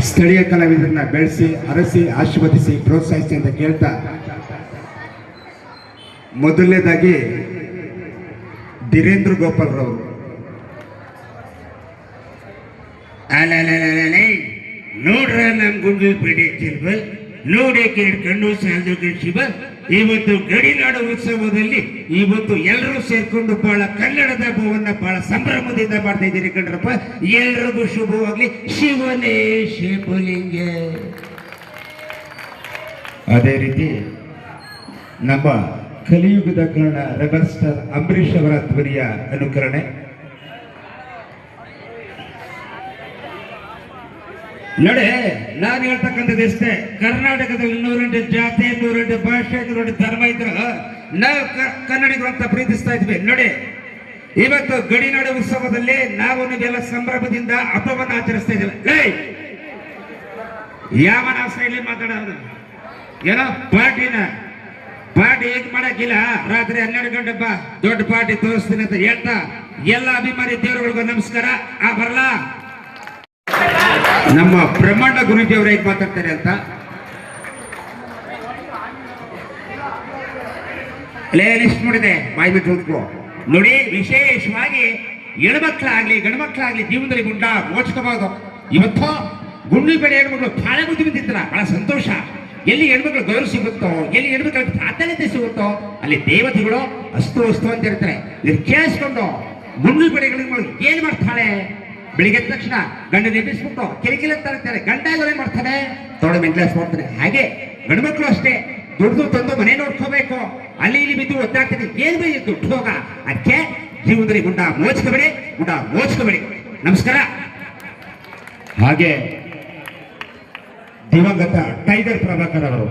ಸ್ಥಳೀಯ ಕಲಾವಿದರನ್ನ ಬೆಳೆಸಿ, ಅರಸಿ, ಆಶೀರ್ವದಿಸಿ, ಪ್ರೋತ್ಸಾಹಿಸಿ ಅಂತ ಕೇಳ್ತಾ ಮೊದಲನೇದಾಗಿ ಧೀರೇಂದ್ರ ಗೋಪಾಲ್ ರವರು ನೋಡ್ರ ನಮ್ ಗುಂಡು ನೋಡೇ ಕೇಳ್ಕೊಂಡು ಕಳಿಸಿ ಶಿವ ಇವತ್ತು ಗಡಿನಾಡು ಉತ್ಸವದಲ್ಲಿ ಇವತ್ತು ಎಲ್ಲರೂ ಸೇರ್ಕೊಂಡು ಬಹಳ ಕನ್ನಡದ ಹಬ್ಬವನ್ನ ಬಹಳ ಸಂಭ್ರಮದಿಂದ ಮಾಡ್ತಾ ಇದ್ದೀರಿ ಕಣ್ರಪ್ಪ. ಎಲ್ರಿಗೂ ಶುಭವಾಗ್ಲಿ. ಶಿವನೇ ಶಿವಲಿಂಗ ಅದೇ ರೀತಿ ನಮ್ಮ ಕಲಿಯುಗದ ಕನ್ನಡ ರೆಬಲ್ ಸ್ಟಾರ್ ಅಂಬರೀಷ್ ಅವರ ಧ್ವನಿಯ ಅನುಕರಣೆ. ನೋಡಿ ನಾನು ಹೇಳ್ತಕ್ಕಂಥದ್ದು ಇಷ್ಟೇ. ಕರ್ನಾಟಕದಲ್ಲಿ ನೂರೆಂಟು ಜಾತಿ ನೂರೆಂಟು ಭಾಷೆ ನೂರೆಂಟು ಧರ್ಮ ಇದ್ರು ನಾವು ಕನ್ನಡಿಗರು ಅಂತ ಪ್ರೀತಿಸ್ತಾ ಇದ್ವಿ. ನೋಡಿ, ಇವತ್ತು ಗಡಿನಾಡು ಉತ್ಸವದಲ್ಲಿ ನಾವು ನೀವೆಲ್ಲ ಸಂಭ್ರಮದಿಂದ ಹಬ್ಬವನ್ನು ಆಚರಿಸ್ತಾ ಇದ್ದೇವೆ. ಯಾವ ನಾವು ಶೈಲಿ ಮಾತಾಡೋದು ಏನೋ ಪಾರ್ಟಿನ? ಪಾರ್ಟಿ ಹೇಗ್ ಮಾಡಕ್ಕಿಲ್ಲ? ರಾತ್ರಿ ಹನ್ನೆರಡು ಗಂಟೆ ಬಾ, ದೊಡ್ಡ ಪಾರ್ಟಿ ತೋರಿಸ್ತೀನಿ ಅಂತ ಹೇಳ್ತಾ, ಎಲ್ಲ ಅಭಿಮಾನಿ ದೇವರುಗಳಿಗೂ ನಮಸ್ಕಾರ. ಆ, ಬರಲಾ? ನಮ್ಮ ಬ್ರಹ್ಮಾಂಡ ಗುರುಜಿ ಅವರು ಹೇಗೆ ಮಾತಾಡ್ತಾರೆ ಅಂತ? ಲೇ ಲಿಸ್ಟ್ ನೋಡಿದೆ, ಬಾಯಿ ಬಿಟ್ಟು ನೋಡಿ, ವಿಶೇಷವಾಗಿ ಹೆಣ್ಮಕ್ಳಾಗ್ಲಿ, ಗಂಡ್ಮಕ್ಳಾಗ್ಲಿ ಜೀವನದಲ್ಲಿ ಗುಂಡ ಮೋಚಕವಾಗೋ ಇವತ್ತು ಗುಂಡಿ ಬೆಳೆ ಹೆಣ್ಮಕ್ಳು ಬಹಳ ಬುದ್ಧಿ ಬಿದ್ದಿದ್ರ ಬಹಳ ಸಂತೋಷ. ಎಲ್ಲಿ ಹೆಣ್ಮಕ್ಳು ಗೌರವ ಸಿಗುತ್ತೋ, ಎಲ್ಲಿ ಹೆಣ್ಮಕ್ಳಿಗೆ ಪ್ರಾಧಾನ್ಯತೆ ಸಿಗುತ್ತೋ, ಅಲ್ಲಿ ದೇವತೆಗಳು ಅಸ್ತು ಅಸ್ತು ಅಂತ ಇರ್ತಾರೆ. ಇದು ಕೇಳಿಸ್ಕೊಂಡು ಗುಂಡು ಬೆಳೆಗಳು ಏನ್ ಮಾಡ್ತಾಳೆ? ಬೆಳಿಗ್ಗೆ ತಕ್ಷಣ ಗಂಡ ನೆಪಿಸ್ಬಿಟ್ಟು ಕಿರಿಕಿಲ ತರ್ತಾರೆ ಗಂಡ ಎಲ್ಲ ಏನ್ ಮಾಡ್ತಾನೆ ತೊಡೆ ಮೆಂಟ್ಲೆಸ್ ಮಾಡ್ತಾರೆ ಹಾಗೆ ಗಂಡು ಮಕ್ಕಳು ಅಷ್ಟೇ. ದುಡ್ದು ತಂದು ಮನೆ ನೋಡ್ಕೋಬೇಕು. ಅಲ್ಲಿ ಇಲ್ಲಿ ಬಿದ್ದು ಒದ್ದಾಡ್ತಾರೆ ಏನ್ ಬೈ ದುಡ್ಡು ಹೋಗ. ಅದಕ್ಕೆ ಜೀವನದಲ್ಲಿ ಗುಂಡ ಮೋಚ್ಕೋಬೇಡಿ ಗುಂಡ ಮೋಚ್ಕೋಬೇಡಿ ನಮಸ್ಕಾರ. ಹಾಗೆ ದಿವಂಗತ ಟೈಗರ್ ಪ್ರಭಾಕರ್ ಅವರು.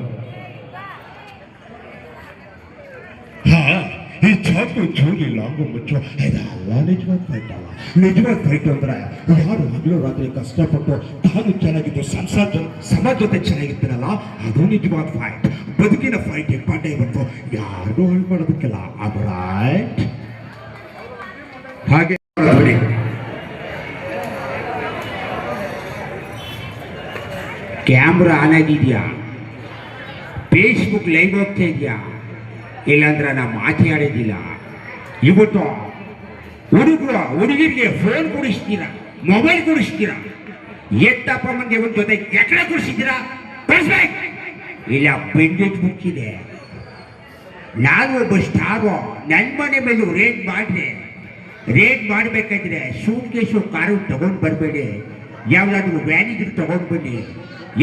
ಹಾ. ಈ ಚಾಕು ಚೂಡಿ ಲಾಂಗು ಮುಚ್ಚು. ಇದೆಲ್ಲ ನಿಜವಾದ ಫೈಟ್ ಅಲ್ಲ. ನಿಜವಾದ ಫೈಟ್ ಅಂದ್ರೆ ಯಾರು ಹಗಲು ರಾತ್ರಿ ಕಷ್ಟಪಟ್ಟು ತಾನು ಚೆನ್ನಾಗಿದ್ದು, ಸಂಸಾರ ಸಮಾಜ ಜೊತೆ ಚೆನ್ನಾಗಿರ್ತೀರಲ್ಲ ಅದು ನಿಜವಾದ ಫೈಟ್ ಬದುಕಿನ ಫೈಟ್ ಇಂಪಾರ್ಟೆಂಟ್ ಬಂತು ಯಾರು ಹಾಳು ಮಾಡೋದಕ್ಕೆಲ್ಲ. ಅದು ರೈಟ್ ಹಾಗೆ ಕ್ಯಾಮ್ರಾ ಆನ್ ಆಗಿದೆಯಾ? ಫೇಸ್ಬುಕ್ ಲೈವ್ ಹೋಗ್ತಾ ಇದೆಯಾ? ಇಲ್ಲಾಂದ್ರೆ ನಾ ಮಾತಾಡಿದ್ದಿಲ್ಲ ಇವತ್ತು ಹುಡುಗರು, ಹುಡುಗಿರಿಗೆ ಫೋನ್ ಕೊಡಿಸ್ತೀರಾ ಮೊಬೈಲ್ ಕೊಡಿಸ್ತೀರಾ? ಎತ್ತಪ್ಪ ಮಂದಿ ಒಂದು ಜೊತೆ ಎಕಡೆ ಕೊಡಿಸಿದ್ದೀರಾ ಕೊಡಿಸ್ಬೇಕು. ಇಲ್ಲ ಬೆಂಡೆಟ್ ಮುಚ್ಚಿದೆ ನಾನು ಒಬ್ಬ ಸ್ಟಾರು ನನ್ನ ಮನೆ ಮೇಲೂ ರೇಟ್ ಮಾಡಿದೆ. ರೇಟ್ ಮಾಡಬೇಕಾದ್ರೆ ಸೂಟ್ ಕೇಸು ಕಾರು ತಗೊಂಡು ಬರಬೇಡಿ. ಯಾವ್ದಾದ್ರು ವ್ಯಾನಿದ್ರು ತಗೊಂಡು ಬನ್ನಿ.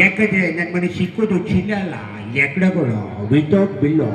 ಯಾಕಂದ್ರೆ ನನ್ನ ಮನೆ ಸಿಕ್ಕೋದು ಚಿಲ್ಲ ಅಲ್ಲ ಎಕಡೆಗಳು ವಿತೌಟ್ ಬಿಲ್ಲು